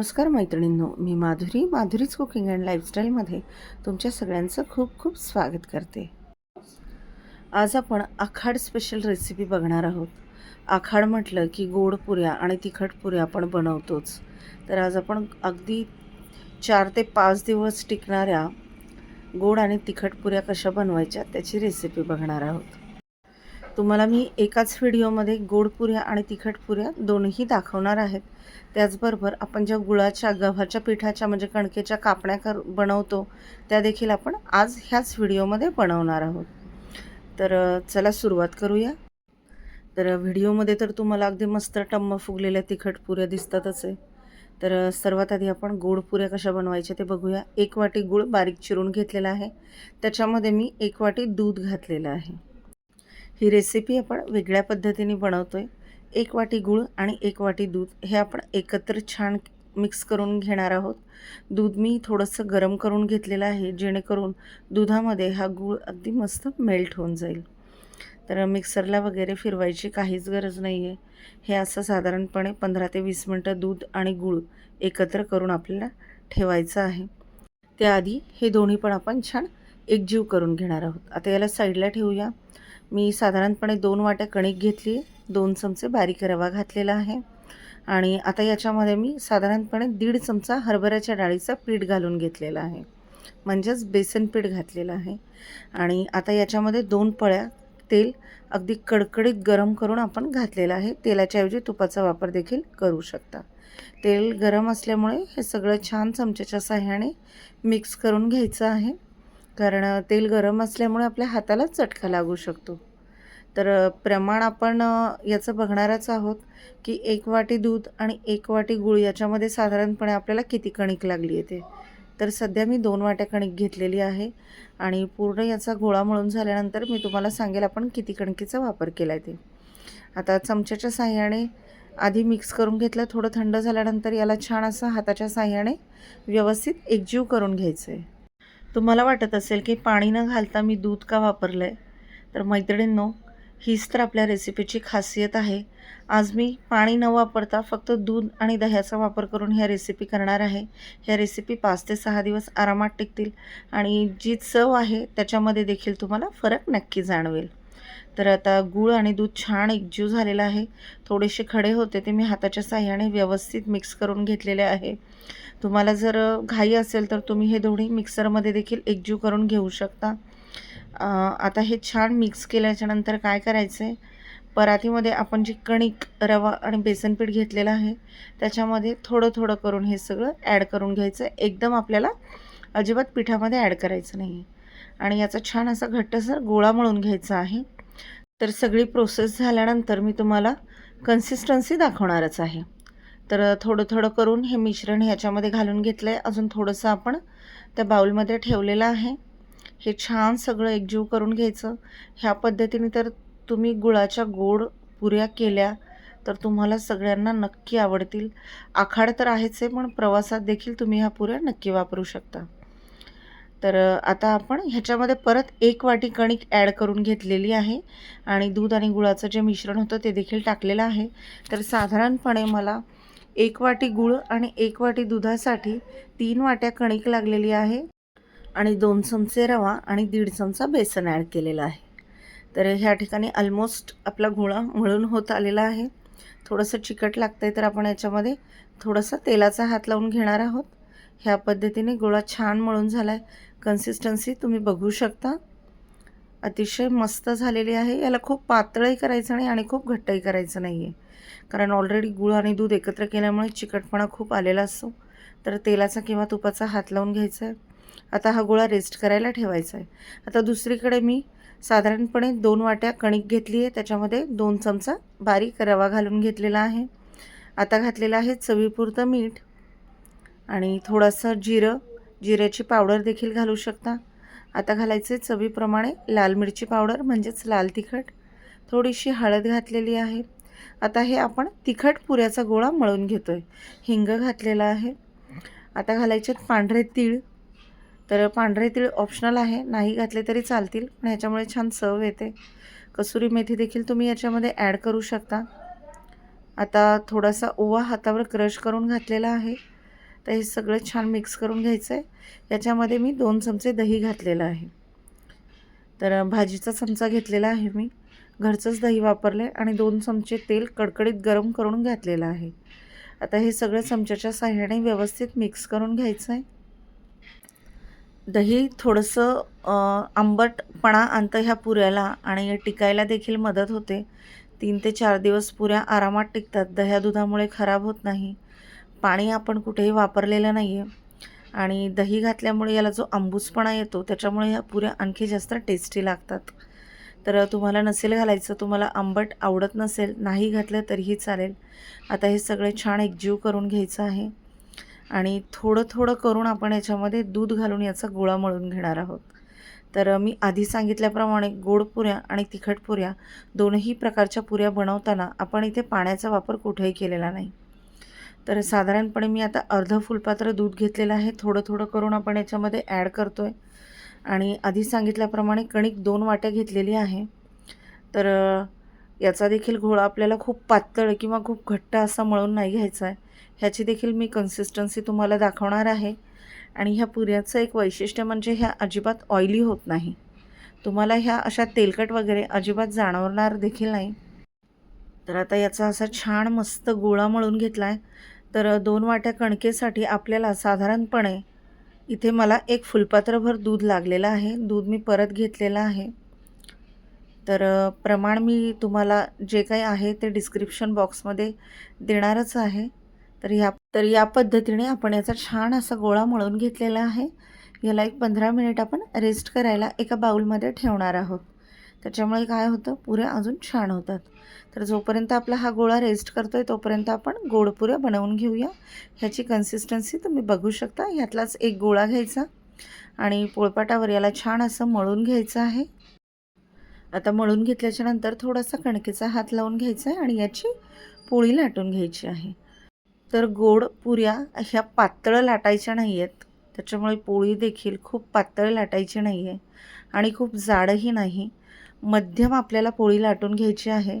नमस्कार मैत्रिणींनो मी माधुरी माधुरीच कुकिंग अँड लाईफस्टाईलमध्ये तुमच्या सगळ्यांचं खूप खूप स्वागत करते. आज आपण आखाड स्पेशल रेसिपी बघणार आहोत. आखाड म्हटलं की गोड पुऱ्या आणि तिखट पुऱ्या आपण बनवतोच. तर आज आपण अगदी चार ते पाच दिवस टिकणाऱ्या गोड आणि तिखट पुऱ्या कशा बनवायच्या त्याची रेसिपी बघणार आहोत. तुम्हाला मी एकाच व्हिडिओमध्ये गोड पुऱ्या आणि तिखट पुऱ्या दोन्ही दाखवणार आहेत. त्याचबरोबर आपण ज्या गुळाच्या गव्हाच्या पिठाच्या म्हणजे कणकेच्या कापण्या कर बनवतो त्या देखील आपण आज ह्याच व्हिडिओमध्ये बनवणार आहोत. तर चला सुरुवात करूया. तर व्हिडिओमध्ये तर तुम्हाला अगदी मस्त टम्म फुगलेल्या तिखट पुऱ्या दिसतातच आहे. तर सर्वात आधी आपण गोड पुऱ्या कशा बनवायच्या ते बघूया. एक वाटी गुळ बारीक चिरून घेतलेला आहे. त्याच्यामध्ये मी एक वाटी दूध घातलेलं आहे. ही रेसिपी आपण वेगळ्या पद्धतीने बनवतो आहे एक वाटी गूळ आणि एक वाटी दूध हे आपण एकत्र छान मिक्स करून घेणार आहोत. दूध मी थोडंसं गरम करून घेतलेलं आहे जेणेकरून दुधामध्ये हा गूळ अगदी मस्त मेल्ट होऊन जाईल. तर मिक्सरला वगैरे फिरवायची काहीच गरज नाही आहे हे असं साधारणपणे पंधरा ते वीस मिनटं दूध आणि गूळ एकत्र करून आपल्याला ठेवायचं आहे. त्याआधी हे दोन्ही पण आपण छान एकजीव करून घेणार आहोत. आता याला साईडला ठेवूया. मी साधारणपणे दोन वाट्या कणिक घेतली दोन चमचे बारीक रवा घातलेला आहे. आणि आता याच्यामध्ये मी साधारणपणे दीड चमचा हरभऱ्याच्या डाळीचा पीठ घालून घेतलेला आहे. म्हणजेच बेसन पीठ घातलेलं आहे. आणि आता याच्यामध्ये दोन पळ्या तेल अगदी कडकडीत गरम करून आपण घातलेलं आहे. तेलाच्याऐवजी तुपाचा वापर देखील करू शकता. तेल गरम असल्यामुळे हे सगळं छान चमच्याच्या साह्याने मिक्स करून घ्यायचं आहे. कारण तेल गरम असल्यामुळे आपल्या हाताला चटका लागू शकतो. तर प्रमाण आपण याचं बघणारच आहोत की एक वाटी दूध आणि एक वाटी गूळ याच्यामध्ये साधारणपणे आपल्याला किती कणिक लागली आहे ते. तर सध्या मी दोन वाट्या कणिक घेतलेली आहे आणि पूर्ण याचा गोळा मळून झाल्यानंतर मी तुम्हाला सांगेल आपण किती कणकीचा वापर केला आहे ते. आता चमच्याच्या साह्याने आधी मिक्स करून घेतलं थोडं थंड झाल्यानंतर याला छान असं हाताच्या साह्याने व्यवस्थित एकजीव करून घ्यायचं आहे तुम्हाला वाटत असेल की पाणी न घालता मी दूध का वापरलं आहे तर मैत्रिणींनो हीच तर आपल्या रेसिपीची खासियत आहे. आज मी पाणी न वापरता फक्त दूध आणि दह्याचा वापर करून ह्या रेसिपी करणार आहे. ह्या रेसिपी पाच ते सहा दिवस आरामात टिकतील आणि जी चव आहे त्याच्यामध्ये देखील तुम्हाला फरक नक्की जाणवेल. तर आता गूळ आणि दूध छान एकजीव झालेला आहे. थोडेसे खडे होते ते मी हाताच्या साह्याने व्यवस्थित मिक्स करून घेतलेले आहे. तुम्हाला जर घाई असेल तर तुम्ही हे दोन्ही मिक्सरमध्ये देखील एकजीव करून घेऊ शकता. आता हे छान मिक्स केल्याच्यानंतर काय करायचं आहे परातीमध्ये आपण जी कणिक रवा आणि बेसन पीठ घेतलेलं आहे त्याच्यामध्ये थोडं थोडं करून हे सगळं ॲड करून घ्यायचं. आहे एकदम आपल्याला अजिबात पिठामध्ये ॲड करायचं नाही. आहे आणि याचा छान असा घट्टसर गोळा मळून घ्यायचा आहे. तर सगळी प्रोसेस झाल्यानंतर मी तुम्हाला कन्सिस्टन्सी दाखवणारच आहे. तर थोडं थोडं करून हे मिश्रण ह्याच्यामध्ये घालून घेतलं आहे अजून थोडंसं आपण त्या बाउलमध्ये ठेवलेलं आहे. हे छान सगळं एकजीव करून घ्यायचं. ह्या पद्धतीने तर तुम्ही गुळाच्या गोड पुऱ्या केल्या तर तुम्हाला सगळ्यांना नक्की आवडतील. आखाड तर आहेच आहे पण प्रवासात देखील तुम्ही ह्या पुऱ्या नक्की वापरू शकता. तर आता आपण ह्याच्यामध्ये परत एक वाटी कणिक ॲड करून घेतलेली आहे आणि दूध आणि गुळाचं जे मिश्रण होतं ते देखील टाकलेलं आहे. तर साधारणपणे मला एक वाटी गुळ आणि एक वाटी दुधासाठी तीन वाट्या कणिक लागलेली आहे आणि दोन चमचे रवा आणि दीड चमचा बेसन ॲड केलेला आहे. तर ह्या ठिकाणी ऑलमोस्ट आपला गुळा मळून होत आलेला आहे. थोडंसं चिकट लागतं आहे तर आपण याच्यामध्ये थोडंसं तेलाचा हात लावून घेणार आहोत. ह्या पद्धतीने गोळा छान मळून झाला आहे कन्सिस्टन्सी तुम्ही बघू शकता. अतिशय मस्त झालेली आहे. याला खूप पातळही करायचं नाही आणि खूप घट्टही करायचं नाही आहे कारण ऑलरेडी गुळ आणि दूध एकत्र केल्यामुळे चिकटपणा खूप आलेला असतो. तर तेलाचा किंवा तुपाचा हात लावून घ्यायचा आहे आता हा गोळा रेस्ट करायला ठेवायचा आहे आता दुसरीकडे मी साधारणपणे दोन वाट्या कणिक घेतली आहे त्याच्यामध्ये दोन चमचा बारीक रवा घालून घेतलेला आहे. आता घातलेलं आहे चवीपुरतं मीठ आणि थोडंसं जिरं. जिऱ्याची पावडर देखील घालू शकता. आता घालायचे चवीप्रमाणे लाल मिरची पावडर म्हणजेच लाल तिखट. थोडीशी हळद घातलेली आहे. आता हे आपण तिखट पुऱ्याचा गोळा मळून घेतो आहे हिंग घातलेला आहे. आता घालायचे पांढरे तीळ. तर पांढरे तीळ ऑप्शनल आहे. नाही घातले तरी चालतील पण ह्याच्यामुळे छान चव येते. कसुरी मेथी देखील तुम्ही याच्यामध्ये ॲड करू शकता. आता थोडासा ओवा हातावर क्रश करून घातलेला आहे. तर हे सगळं छान मिक्स करून घ्यायचं आहे याच्यामध्ये मी दोन चमचे दही घातलेलं आहे. तर भाजीचा चमचा घेतलेला आहे मी. घरचंच दही वापरले आणि दोन चमचे तेल कडकडीत गरम करून घातलेलं आहे. आता हे सगळं चमच्याच्या साह्याने व्यवस्थित मिक्स करून घ्यायचं आहे दही थोडंसं आंबटपणा आणतं ह्या पुऱ्याला आणि टिकायला देखील मदत होते. तीन ते चार दिवस पुऱ्या आरामात टिकतात. दह्या दुधामुळे खराब होत नाही. पाणी आपण कुठेही वापरलेलं नाही आहे आणि दही घातल्यामुळे याला जो आंबूसपणा येतो त्याच्यामुळे ह्या पुऱ्या आणखी जास्त टेस्टी लागतात. तर तुम्हाला नसेल घालायचं तुम्हाला आंबट आवडत नसेल नाही घातलं तरीही चालेल. आता हे सगळे छान एकजीव करून घ्यायचं आहे. आणि थोडं थोडं करून आपण याच्यामध्ये दूध घालून याचा गोळा मळून घेणार आहोत. तर मी आधी सांगितल्याप्रमाणे गोड पुऱ्या आणि तिखट पुऱ्या दोनही प्रकारच्या पुऱ्या बनवताना आपण इथे पाण्याचा वापर कुठेही केलेला नाही. तर साधारणपणे मी आता अर्ध फुलपात्र दूध घेतलेलं आहे. थोडं थोडं करून आपण याच्यामध्ये ॲड करतो आहे आणि आधी सांगितल्याप्रमाणे कणिक दोन वाट्या घेतलेली आहे. तर याचा देखील घोळा आपल्याला खूप पातळ किंवा खूप घट्ट असा मळून नाही घ्यायचा आहे. ह्याची देखील मी कन्सिस्टन्सी तुम्हाला दाखवणार आहे. आणि ह्या पुऱ्याचं एक वैशिष्ट्य म्हणजे ह्या अजिबात ऑइली होत नाही. तुम्हाला ह्या अशा तेलकट वगैरे अजिबात जाणवणार देखील नाही. तर आता याचा असा छान मस्त गोळा मळून घेतला आहे तर दोन वाट्या कणकेसाठी आपल्याला साधारणपणे इथे मला एक फुलपात्रभर दूध लागलेलं आहे. दूध मी परत घेतलेलं आहे. तर प्रमाण मी तुम्हाला जे काही आहे ते डिस्क्रिप्शन बॉक्समध्ये देणारच आहे. तर ह्या तर या पद्धतीने आपण याचा छान असा गोळा मळून घेतलेला आहे. याला एक पंधरा मिनिट आपण रेस्ट करायला एका बाऊलमध्ये ठेवणार आहोत. त्याच्यामुळे काय होतं? पुऱ्या अजून छान होतात. तर जोपर्यंत आपला हा गोळा रेस्ट करतो आहे तोपर्यंत आपण गोडपुऱ्या बनवून घेऊया. ह्याची कन्सिस्टन्सी तुम्ही बघू शकता. ह्यातलाच एक गोळा घ्यायचा आणि पोळपाटावर याला छान असं मळून घ्यायचं आहे. आता मळून घेतल्याच्या नंतर थोडासा कणकेचा हात लावून घ्यायचा आहे आणि याची पोळी लाटून घ्यायची आहे. तर गोड पुऱ्या ह्या पातळ लाटायच्या नाही आहेत त्याच्यामुळे पोळी देखील खूप पातळ लाटायची नाही आहे आणि खूप जाडही नाही. मध्यम आपल्याला पोळी लाटून घ्यायची आहे.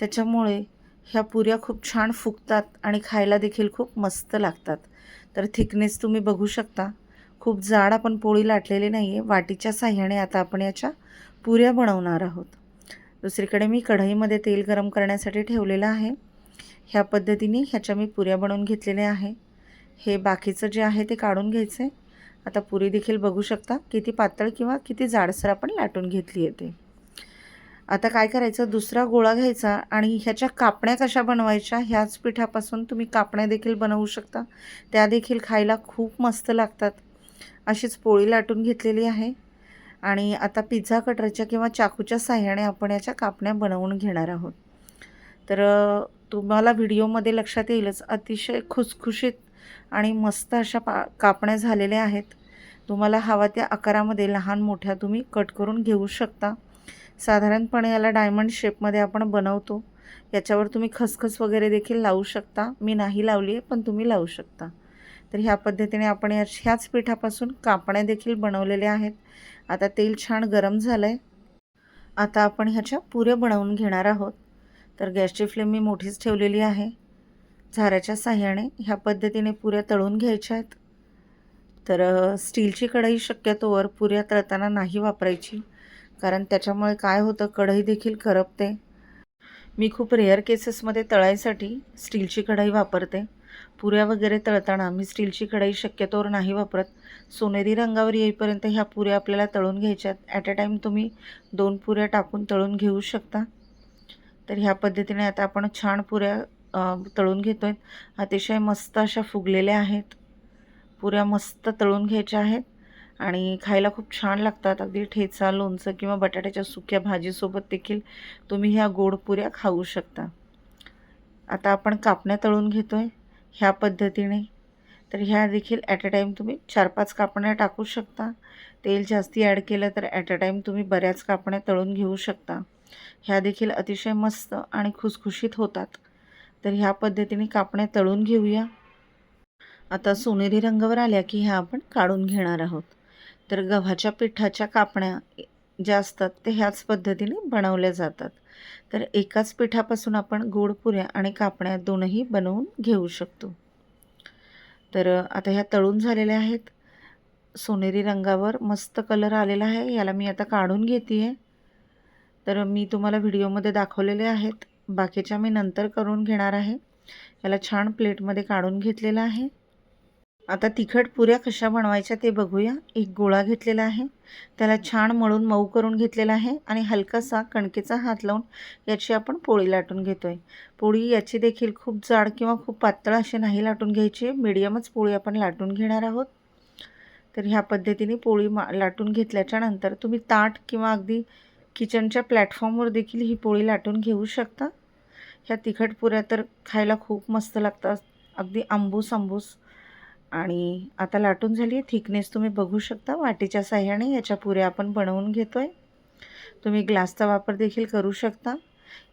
त्याच्यामुळे ह्या पुऱ्या खूप छान फुगतात आणि खायला देखील खूप मस्त लागतात. तर थिकनेस तुम्ही बघू शकता. खूप जाड आपण पोळी लाटलेली नाही आहे वाटीच्या साह्याने आता आपण याच्या पुऱ्या बनवणार आहोत. दुसरीकडे मी कढईमध्ये तेल गरम करण्यासाठी ठेवलेलं आहे. ह्या पद्धतीने ह्याच्या मी पुऱ्या बनवून घेतलेल्या आहे. हे बाकीचं जे आहे ते काढून घ्यायचं आहे आता पुरी देखील बघू शकता. किती पातळ किंवा किती जाडसर आपण लाटून घेतली आहे ते. आता काय करायचं? दुसरा गोळा घ्यायचा आणि ह्याच्या कापण्या कशा बनवायच्या? ह्याच पिठापासून तुम्ही कापण्या देखील बनवू शकता. त्या देखील खायला खूप मस्त लागतात. अशीच पोळी लाटून घेतलेली आहे. आणि आता पिझ्झा कटरच्या किंवा चाकूच्या साह्याने आपण याच्या कापण्या बनवून घेणार आहोत. तर तुम्हाला व्हिडिओमध्ये लक्षात येईलच. अतिशय खुसखुशीत आणि मस्त अशा पा कापण्या झालेल्या आहेत. तुम्हाला हवा त्या आकारामध्ये लहान मोठ्या तुम्ही कट करून घेऊ शकता. साधारणपणे याला डायमंड शेपमध्ये आपण बनवतो. याच्यावर तुम्ही खसखस वगैरे देखील लावू शकता. मी नाही लावली आहे पण तुम्ही लावू शकता. तर ह्या पद्धतीने आपण या ह्याच पिठापासून कापण्या देखील बनवलेल्या आहेत. आता तेल छान गरम झालं आहे आता आपण ह्याच्या पुऱ्या बनवून घेणार आहोत. तर गॅसची फ्लेम मी मोठीच ठेवलेली आहे. झाऱ्याच्या साह्याने ह्या पद्धतीने पुऱ्या तळून घ्यायच्या आहेत. तर स्टीलची कढई शक्यतोवर पुऱ्या तळताना नाही वापरायची. कारण त्याच्यामुळे काय होतं कढई देखील करपते. मी खूप रेअर केसेसमध्ये तळायसाठी स्टीलची कढई वापरते. पुऱ्या वगैरे तळताना मी स्टीलची कढई शक्यतोवर नाही वापरत. सोनेरी रंगावर येईपर्यंत ह्या पुऱ्या आपल्याला तळून घ्यायच्यात. ॲट अ टाईम तुम्ही दोन पुऱ्या टाकून तळून घेऊ शकता. तर ह्या पद्धतीने आता आपण छान पुऱ्या तळून घेतो आहेत अतिशय मस्त अशा फुगलेल्या आहेत. पुऱ्या मस्त तळून घ्यायच्या आहेत. आणि खायला खूप छान लागतात. अगदी ठेचा लोणचं किंवा बटाट्याच्या सुक्या भाजीसोबत देखील तुम्ही ह्या गोड पुऱ्या खाऊ शकता. आता आपण कापण्या तळून घेतो आहे ह्या पद्धतीने. तर ह्या देखील ॲट अ टाईम तुम्ही चार पाच कापण्या टाकू शकता. तेल जास्ती ॲड केलं तर ॲट अ टाईम तुम्ही बऱ्याच कापण्या तळून घेऊ शकता. ह्या देखील अतिशय मस्त आणि खुसखुशीत होतात. तर ह्या पद्धतीने कापण्या तळून घेऊया. आता सोनेरी रंगावर आल्या की ह्या आपण काढून घेणार आहोत. तर गव्हाच्या पिठाच्या कापण्या ज्या असतात ते ह्याच पद्धतीने बनवल्या जातात. तर एकाच पिठापासून आपण गोड पुऱ्या आणि कापण्या दोनही बनवून घेऊ शकतो. तर आता ह्या तळून झालेल्या आहेत. सोनेरी रंगावर मस्त कलर आलेला आहे. याला मी आता काढून घेते आहे तर मी तुम्हाला व्हिडिओमध्ये दाखवलेले आहेत. बाकीच्या मी नंतर करून घेणार आहे. याला छान प्लेटमध्ये काढून घेतलेलं आहे. आता तिखट पुऱ्या कशा बनवायच्या ते बघूया. एक गोळा घेतलेला आहे. त्याला छान मळून मऊ करून घेतलेला आहे आणि हलकासा कणकेचा हात लावून याची आपण पोळी लाटून घेतो आहे पोळी याची देखील खूप जाड किंवा खूप पातळ अशी नाही लाटून घ्यायची. मिडियमच पोळी आपण लाटून घेणार आहोत. तर ह्या पद्धतीने पोळी मा लाटून घेतल्याच्या नंतर तुम्ही ताट किंवा अगदी किचनच्या प्लॅटफॉर्मवर देखील ही पोळी लाटून घेऊ शकता. ह्या तिखट पुऱ्या तर खायला खूप मस्त लागतात. अगदी आंबूस आंबूस आणि आता लाटून झाली आहे. थिकनेस तुम्ही बघू शकता. वाटीच्या साह्याने याच्या पुऱ्या आपण बनवून घेतो आहे तुम्ही ग्लासचा वापर देखील करू शकता.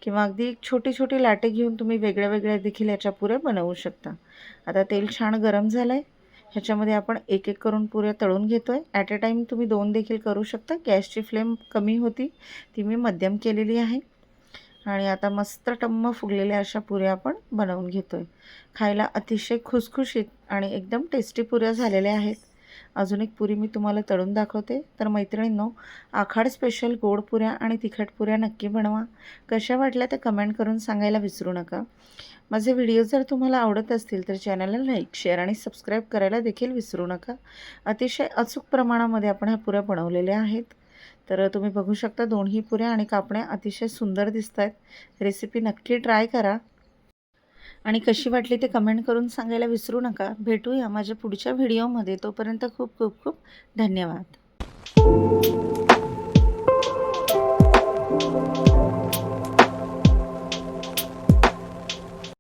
किंवा अगदी छोटी छोटी लाटे घेऊन तुम्ही वेगळ्या वेगळ्या देखील याच्या पुऱ्या बनवू शकता. आता तेल छान गरम झालं आहे ह्याच्यामध्ये आपण एक एक करून पुऱ्या तळून घेतो आहे ॲट अ टाईम तुम्ही दोन देखील करू शकता. गॅसची फ्लेम कमी होती. ती मी मध्यम केलेली आहे. आणि आता मस्त टम्म फुगलेल्या अशा पुऱ्या आपण बनवून घेतो आहे खायला अतिशय खुसखुशीत आणि एकदम टेस्टी पुऱ्या झालेल्या आहेत. अजून एक पुरी मी तुम्हाला तळून दाखवते. तर मैत्रिणींनो आखाड स्पेशल गोड पुऱ्या आणि तिखट पुऱ्या नक्की बनवा. कशा वाटल्या त्या कमेंट करून सांगायला विसरू नका. माझे व्हिडिओ जर तुम्हाला आवडत असतील तर चॅनलला लाईक शेअर आणि सबस्क्राईब करायला देखील विसरू नका. अतिशय अचूक प्रमाणामध्ये आपण ह्या पुऱ्या बनवलेल्या आहेत. तर तुम्ही बघू शकता दोन्ही पुऱ्या आणि कापण्या अतिशय सुंदर दिसत आहेत रेसिपी नक्की ट्राय करा. आणि कशी वाटली ते कमेंट करून सांगायला विसरू नका. भेटूया माझ्या पुढच्या व्हिडिओमध्ये तोपर्यंत खूप खूप खूप धन्यवाद.